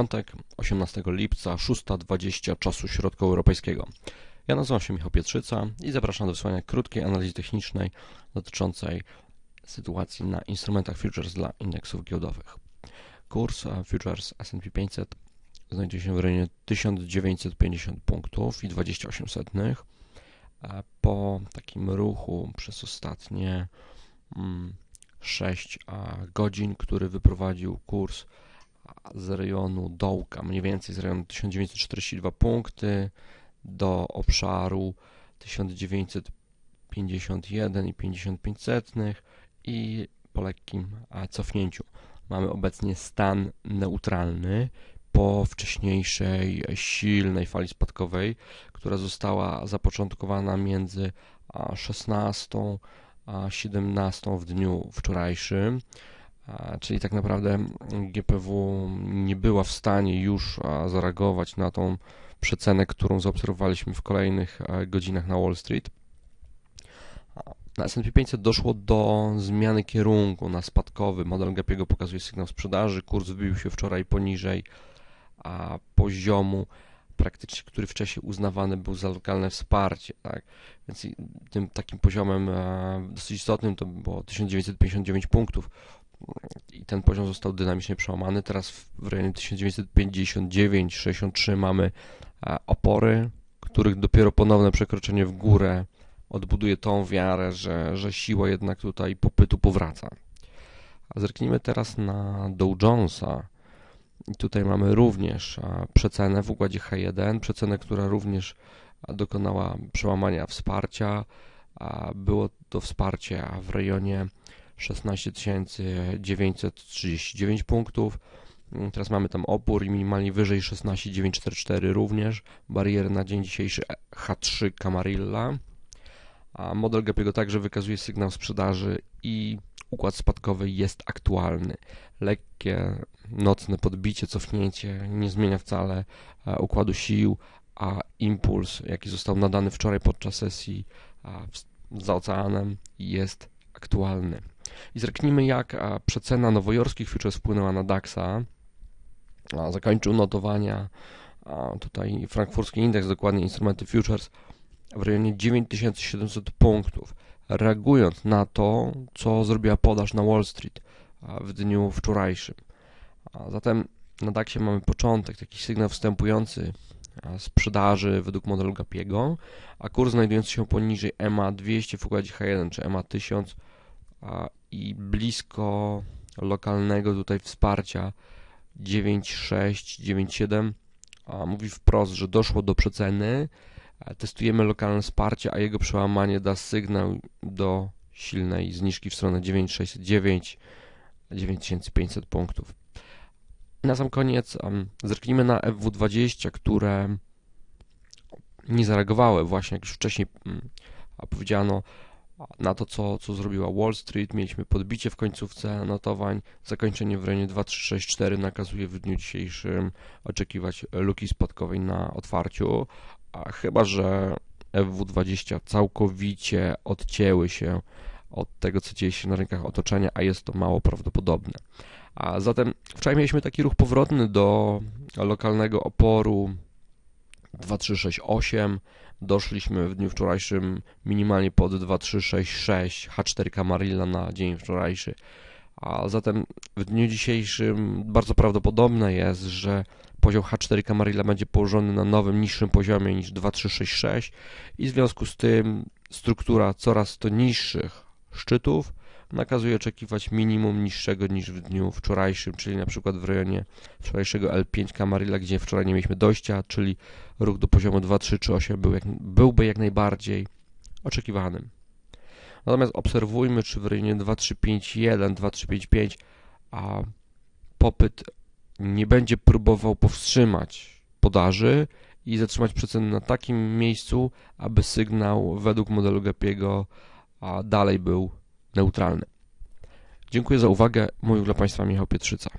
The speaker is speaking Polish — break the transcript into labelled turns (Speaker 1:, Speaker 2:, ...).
Speaker 1: piątek, 18 lipca, 6.20 czasu środkowoeuropejskiego. Ja nazywam się Michał Pietrzyca i zapraszam do wysłania krótkiej analizy technicznej dotyczącej sytuacji na instrumentach futures dla indeksów giełdowych. Kurs futures S&P 500 znajduje się w rejonie 1950 punktów i 28 setnych. Po takim ruchu przez ostatnie 6 mm, godzin, który wyprowadził kurs z rejonu dołka, mniej więcej z rejonu 1942 punkty do obszaru 1951 i 55 setnych i po lekkim cofnięciu. Mamy obecnie stan neutralny po wcześniejszej silnej fali spadkowej, która została zapoczątkowana między 16 a 17 w dniu wczorajszym czyli tak naprawdę GPW nie była w stanie już zareagować na tą przecenę, którą zaobserwowaliśmy w kolejnych godzinach na Wall Street. Na S&P 500 doszło do zmiany kierunku na spadkowy. Model Gapiego pokazuje sygnał sprzedaży. Kurs wybił się wczoraj poniżej poziomu praktycznie, który wcześniej uznawany był za lokalne wsparcie, tak? Więc tym takim poziomem dosyć istotnym to było 1959 punktów i ten poziom został dynamicznie przełamany. Teraz w rejonie 1959-63 mamy opory, których dopiero ponowne przekroczenie w górę odbuduje tą wiarę, że, że siła jednak tutaj popytu powraca. A zerknijmy teraz na Dow Jonesa. I tutaj mamy również przecenę w układzie H1, przecenę, która również dokonała przełamania wsparcia. Było to wsparcie w rejonie 16 939 punktów. Teraz mamy tam opór i minimalnie wyżej 16944 również. Bariery na dzień dzisiejszy H3 Camarilla. A model Gapiego także wykazuje sygnał sprzedaży i układ spadkowy jest aktualny. Lekkie nocne podbicie, cofnięcie nie zmienia wcale e, układu sił, a impuls, jaki został nadany wczoraj podczas sesji za oceanem jest aktualny. I zerknijmy, jak przecena nowojorskich futures wpłynęła na DAX-a. Zakończył notowania tutaj frankfurski indeks, dokładnie instrumenty futures w rejonie 9700 punktów, reagując na to, co zrobiła podaż na Wall Street w dniu wczorajszym. Zatem na DAXie mamy początek, taki sygnał wstępujący sprzedaży według modelu Gapiego, a kurs znajdujący się poniżej EMA 200 w układzie H1 czy EMA 1000 i blisko lokalnego tutaj wsparcia 9.6, 9.7 mówi wprost, że doszło do przeceny. Testujemy lokalne wsparcie, a jego przełamanie da sygnał do silnej zniżki w stronę 9609, 9500 punktów. Na sam koniec um, zerknijmy na FW20, które nie zareagowały właśnie, jak już wcześniej um, powiedziano, na to, co, co zrobiła Wall Street. Mieliśmy podbicie w końcówce notowań. Zakończenie w rejonie 2364 nakazuje w dniu dzisiejszym oczekiwać luki spadkowej na otwarciu. A chyba, że FW20 całkowicie odcięły się od tego, co dzieje się na rynkach otoczenia, a jest to mało prawdopodobne. A zatem wczoraj mieliśmy taki ruch powrotny do lokalnego oporu 2368 doszliśmy w dniu wczorajszym minimalnie pod 2366 H4 Camarilla na dzień wczorajszy. A zatem w dniu dzisiejszym bardzo prawdopodobne jest, że poziom H4 Camarilla będzie położony na nowym, niższym poziomie niż 2366 i w związku z tym struktura coraz to niższych szczytów nakazuje oczekiwać minimum niższego niż w dniu wczorajszym, czyli na przykład w rejonie wczorajszego L5 Camarilla, gdzie wczoraj nie mieliśmy dojścia, czyli ruch do poziomu 2, 3 czy 8 był jak, byłby jak najbardziej oczekiwanym. Natomiast obserwujmy, czy w rejonie 2351, 2355 a popyt nie będzie próbował powstrzymać podaży i zatrzymać przeceny na takim miejscu, aby sygnał według modelu Gapiego dalej był neutralny. Dziękuję za uwagę. Mówił dla Państwa Michał Pietrzyca.